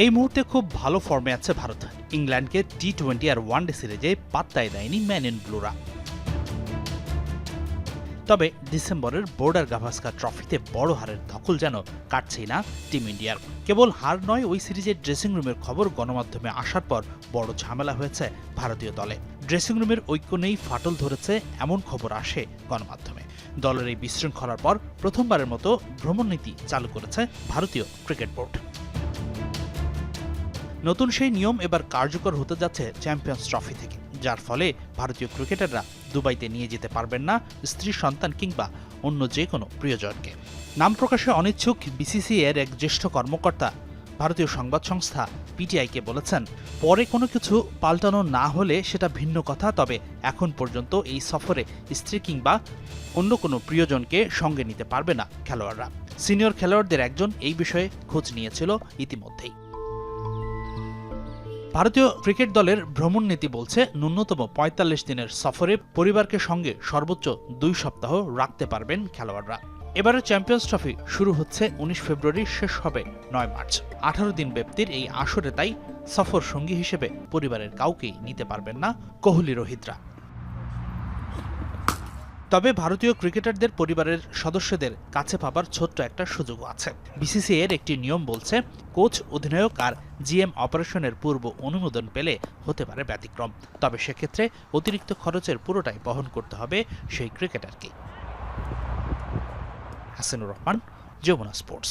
এই মুহূর্তে খুব ভালো ফর্মে আছে ভারত। ইংল্যান্ডকে টি টোয়েন্টি আর ওয়ানডে সিরিজে পাত্তায় দেয়নি ম্যান ইন ব্লুরা তবে ডিসেম্বরের বোর্ডার গাভাস্কার ট্রফিতে বড় হারের ধকল যেন কাটছেই না টিম ইন্ডিয়ার কেবল হার নয়, ওই সিরিজের ড্রেসিং রুমের খবর গণমাধ্যমে আসার পর বড় ঝামেলা হয়েছে ভারতীয় দলে। ড্রেসিং রুমের ঐক্য নেই, ফাটল ধরেছে, এমন খবর আসে গণমাধ্যমে। দলের এই বিশৃঙ্খলার পর প্রথমবারের মতো ভ্রমণ নীতি চালু করেছে ভারতীয় ক্রিকেট বোর্ড। নতুন সেই নিয়ম এবার কার্যকর হতে যাচ্ছে চ্যাম্পিয়ন্স ট্রফি থেকে, যার ফলে ভারতীয় ক্রিকেটাররা দুবাইতে নিয়ে যেতে পারবেন না স্ত্রী, সন্তান কিংবা অন্য যে কোনো প্রিয়জনকে। নাম প্রকাশে অনিচ্ছুক বিসিসি এর এক জ্যেষ্ঠ কর্মকর্তা, ভারতীয় সংবাদ সংস্থা পিটিআইকে বলেছেন, পরে কোনো কিছু পাল্টানো না হলে সেটা ভিন্ন কথা, তবে এখন পর্যন্ত এই সফরে স্ত্রী কিংবা অন্য কোনো প্রিয়জনকে সঙ্গে নিতে পারবে না খেলোয়াড়রা। সিনিয়র খেলোয়াড়দের একজন এই বিষয়ে খোঁজ নিয়েছিল ইতিমধ্যেই। ভারতীয় ক্রিকেট দলের ভ্রমণ নীতি বলছে, ন্যূনতম পঁয়তাল্লিশ দিনের সফরে পরিবারকে সঙ্গে সর্বোচ্চ দুই সপ্তাহ রাখতে পারবেন খেলোয়াড়রা। এবারে চ্যাম্পিয়ন্স ট্রফি শুরু হচ্ছে উনিশ ফেব্রুয়ারি, শেষ হবে নয় মার্চ। আঠারো দিন ব্যাপ্তির এই আসরে তাই সফর সঙ্গী হিসেবে পরিবারের কাউকেই নিতে পারবেন না কোহলি রোহিতরা। তবে ভারতীয় ক্রিকেটারদের পরিবারের সদস্যদের কাছে পাবার ছোট্ট একটা সুযোগও আছে। বিসিসিআই এর একটি নিয়ম বলছে, কোচ, অধিনায়ক আর জিএম অপারেশনের পূর্ব অনুমোদন পেলে হতে পারে ব্যতিক্রম। তবে সেক্ষেত্রে অতিরিক্ত খরচের পুরোটাই বহন করতে হবে সেই ক্রিকেটারকে হাসানুর রহমান, যমুনা স্পোর্টস।